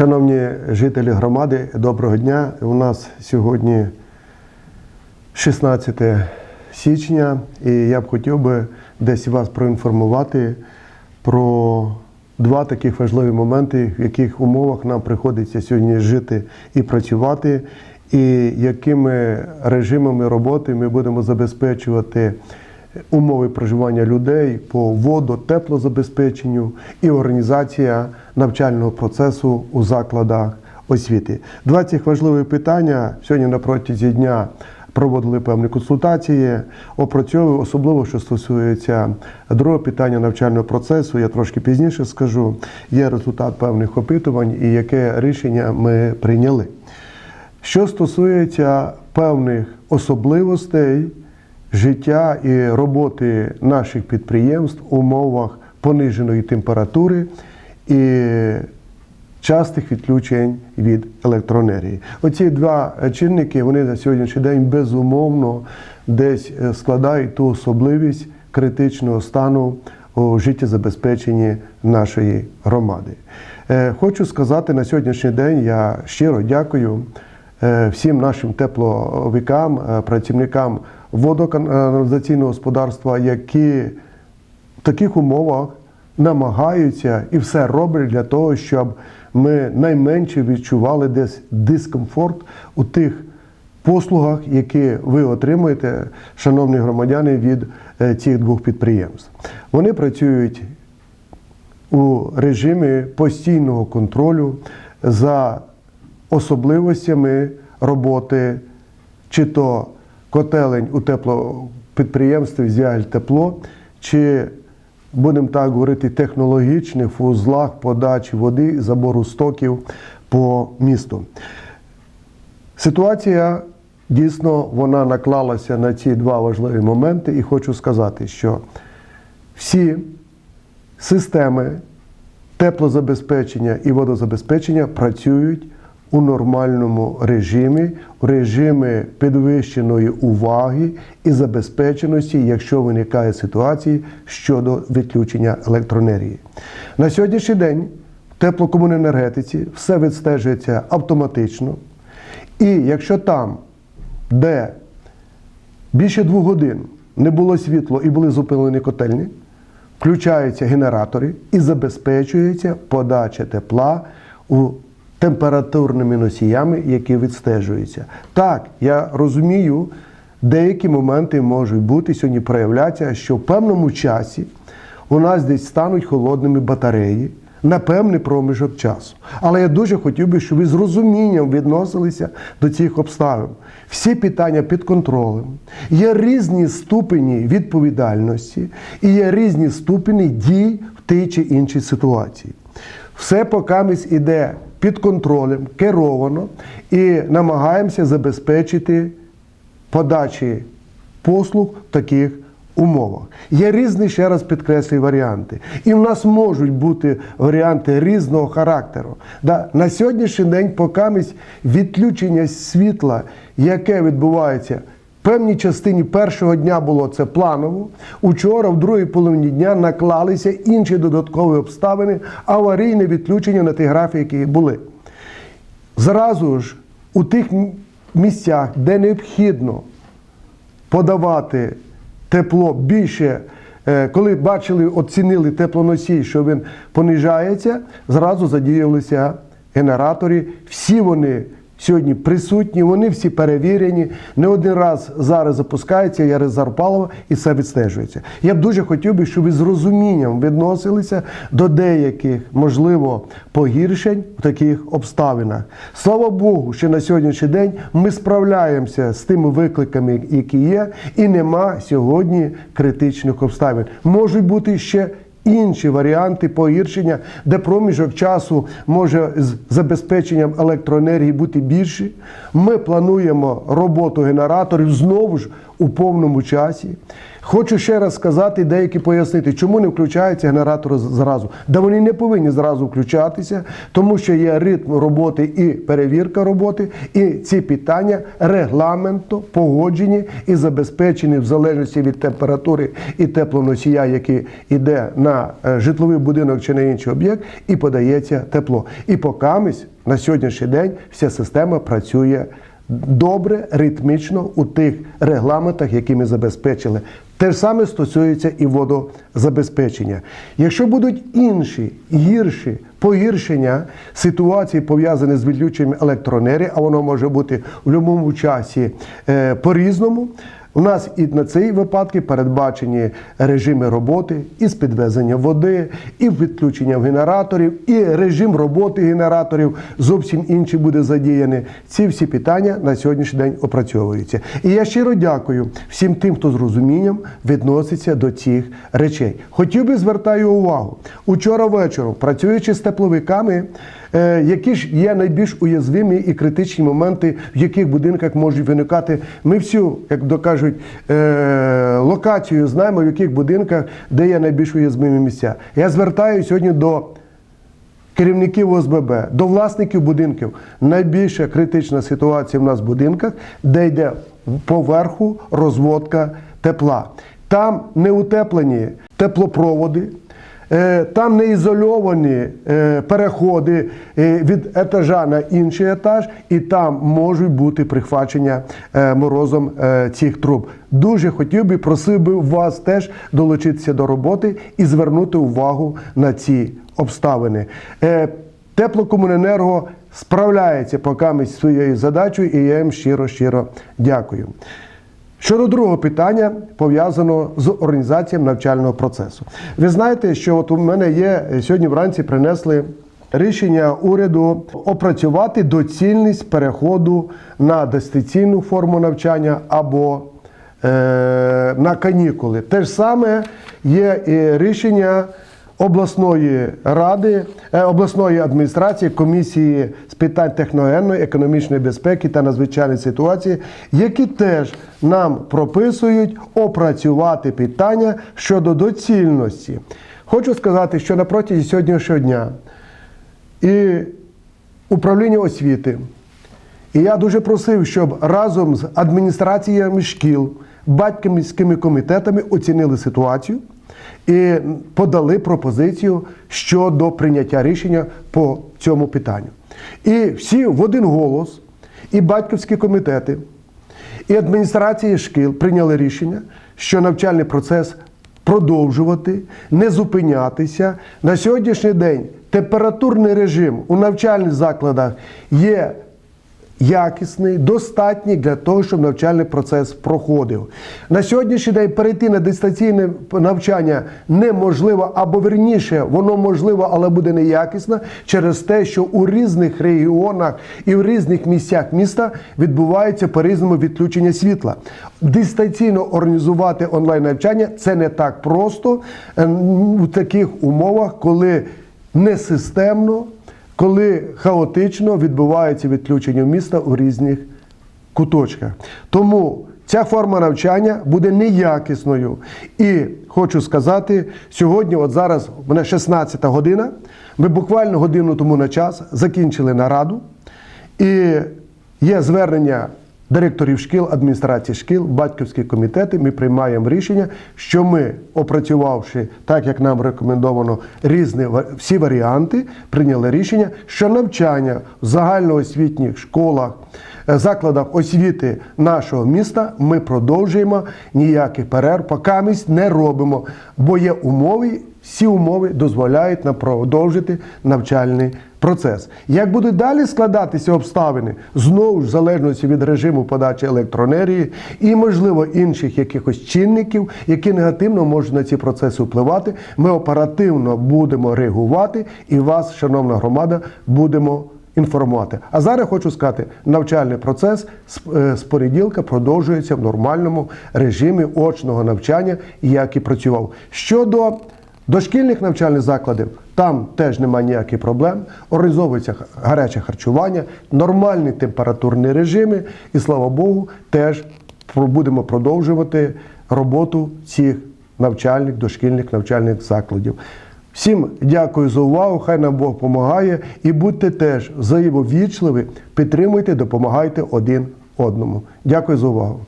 Шановні жителі громади, доброго дня. У нас сьогодні 16 січня, і я б хотів би десь вас проінформувати про два таких важливі моменти, в яких умовах нам приходиться сьогодні жити і працювати, і якими режимами роботи ми будемо забезпечувати умови проживання людей по воду, теплозабезпеченню і організація навчального процесу у закладах освіти. Два цих важливі питання сьогодні на протязі дня проводили певні консультації, опрацьовую, особливо що стосується другого питання навчального процесу. Я трошки пізніше скажу. Є результат певних опитувань і яке рішення ми прийняли. Що стосується певних особливостей життя і роботи наших підприємств в умовах пониженої температури і частих відключень від електроенергії. Оці два чинники вони на сьогоднішній день безумовно десь е, складають ту особливість критичного стану у життєзабезпеченні нашої громади. Е, Хочу сказати на сьогоднішній день я щиро дякую е, всім нашим тепловикам, працівникам водоканалізаційного господарства, які в таких умовах намагаються і все роблять для того, щоб ми найменше відчували десь дискомфорт у тих послугах, які ви отримуєте, шановні громадяни, від е, цих двох підприємств. Вони працюють у режимі постійного контролю за особливостями роботи, чи то котелень у теплопідприємстві «Зіаль тепло, чи будемо так говорити, технологічних вузлах подачі води, забору стоків по місту. Ситуація дійсно вона наклалася на ці два важливі моменти, і хочу сказати, що всі системи теплозабезпечення і водозабезпечення працюють у нормальному режимі, у режимі підвищеної уваги і забезпеченості, якщо виникає ситуації щодо відключення електроенергії. На сьогоднішній день в теплокомуненергетиці все відстежується автоматично. І якщо там, де більше двох годин не було світло і були зупинені котельні, включаються генератори і забезпечується подача тепла у температурними носіями, які відстежуються. Так, я розумію, деякі моменти можуть бути сьогодні проявляться, що в певному часі у нас десь стануть холодними батареї. На певний проміжок часу. Але я дуже хотів би, щоб ви з розумінням відносилися до цих обставин. Всі питання під контролем. Є різні ступені відповідальності і є різні ступені дій в тій чи іншій ситуації. Все покамість іде під контролем, керовано і намагаємося забезпечити подачі послуг в таких умовах. Є різні, ще раз підкреслюю, варіанти. І в нас можуть бути варіанти різного характеру. Да, На сьогоднішній день покамість відключення світла, яке відбувається. Певній частині першого дня було це планово. Учора, в другій половині дня, наклалися інші додаткові обставини, аварійне відключення на ті графіки, які були. Зразу ж у тих місцях, де необхідно подавати тепло більше, е, коли бачили, оцінили теплоносій, що він понижається, зразу задіялися генератори. Всі вони сьогодні присутні, вони всі перевірені. Не один раз зараз запускається є резерв палива і все відстежується. Я б дуже хотів би, щоб ви з розумінням відносилися до деяких, можливо, погіршень в таких обставинах. Слава Богу, що на сьогоднішній день ми справляємося з тими викликами, які є, і нема сьогодні критичних обставин. Можуть бути ще інші варіанти погіршення, де проміжок часу може з забезпеченням електроенергії бути більший. Ми плануємо роботу генераторів знову ж у повному часі. Хочу ще раз сказати, деякі пояснити, чому не включаються генератори зразу. Да вони не повинні зразу включатися, тому що є ритм роботи і перевірка роботи, і ці питання регламенту погоджені і забезпечені в залежності від температури і теплоносія, який йде на е, житловий будинок чи на інший об'єкт, і подається тепло. І покамість на сьогоднішній день вся система працює добре, ритмічно у тих регламентах, які ми забезпечили. Те ж саме стосується і водозабезпечення. Якщо будуть інші гірші погіршення ситуації, пов'язані з відключенням електроенергії, а воно може бути в будь-якому часі е, по-різному. У нас і на цей випадки передбачені режими роботи із підвезення води, і відключення генераторів, і режим роботи генераторів зовсім інший буде задіяний. Ці всі питання на сьогоднішній день опрацьовуються. І я щиро дякую всім тим, хто з розумінням відноситься до цих речей. Хотів би звертаю увагу. Учора вечором, працюючи з тепловиками, які ж є найбільш уязвимі і критичні моменти, в яких будинках можуть виникати. Ми всю, як то кажуть, е, локацію знаємо, в яких будинках де є найбільш уязвимі місця. Я звертаю сьогодні до керівників ОСББ, до власників будинків. Найбільша критична ситуація в нас в будинках, де йде поверху розводка тепла. Там не утеплені теплопроводи. Е, Там не ізольовані е, переходи е, від етажа на інший етаж, і там можуть бути прихвачення морозом цих труб. Дуже хотів би, просив би вас теж долучитися до роботи і звернути увагу на ці обставини. Теплокомуненерго справляється поки з своєю задачею, і я їм щиро щиро дякую. Щодо другого питання, пов'язаного з організацією навчального процесу. Ви знаєте, що от у мене є сьогодні вранці принесли рішення уряду опрацювати доцільність переходу на дистанційну форму навчання або е, на канікули. Те ж саме є і рішення обласної ради, е, обласної адміністрації, комісії з питань техногенної, економічної безпеки та надзвичайної ситуації, які теж нам прописують опрацювати питання щодо доцільності. Хочу сказати, що на протязі сьогоднішнього дня і управління освіти. І я дуже просив, щоб разом з адміністраціями шкіл, батьківськими комітетами оцінили ситуацію і подали пропозицію щодо прийняття рішення по цьому питанню. І всі в один голос, і батьківські комітети, і адміністрації шкіл прийняли рішення, що навчальний процес продовжувати, не зупинятися. На сьогоднішній день температурний режим у навчальних закладах є якісний, достатній для того, щоб навчальний процес проходив. На сьогоднішній день перейти на дистанційне навчання неможливо, або верніше, воно можливо, але буде неякісно через те, що у різних регіонах і в різних місцях міста відбувається по-різному відключення світла. Дистанційно організувати онлайн навчання це не так просто е, у таких умовах, коли несистемно коли хаотично відбувається відключення міста у різних куточках. Тому ця форма навчання буде неякісною. І хочу сказати, сьогодні, от зараз, в мене 16 година, ми буквально годину тому на час закінчили нараду, і є звернення директорів шкіл, адміністрації шкіл, батьківські комітети. Ми приймаємо рішення, що ми, опрацювавши так, як нам рекомендовано, різні всі варіанти, прийняли рішення, що навчання в загальноосвітніх школах, е, закладах освіти нашого міста ми продовжуємо ніяких перерв, покамість не робимо, бо є умови. Всі умови дозволяють нам продовжити навчальний процес. Як будуть далі складатися обставини, знову ж в залежності від режиму подачі електроенергії і, можливо, інших якихось чинників, які негативно можуть на ці процеси впливати, ми оперативно будемо реагувати і вас, шановна громада, будемо інформувати. А зараз хочу сказати, навчальний процес з, е, продовжується в нормальному режимі очного навчання, як і працював. Щодо дошкільних навчальних закладів, там теж немає ніяких проблем. Організовується гаряче харчування, нормальні температурні режими, і слава Богу, теж будемо продовжувати роботу цих навчальних, дошкільних навчальних закладів. Всім дякую за увагу. Хай нам Бог допомагає. І будьте теж взаємовічливі, підтримуйте, допомагайте один одному. Дякую за увагу.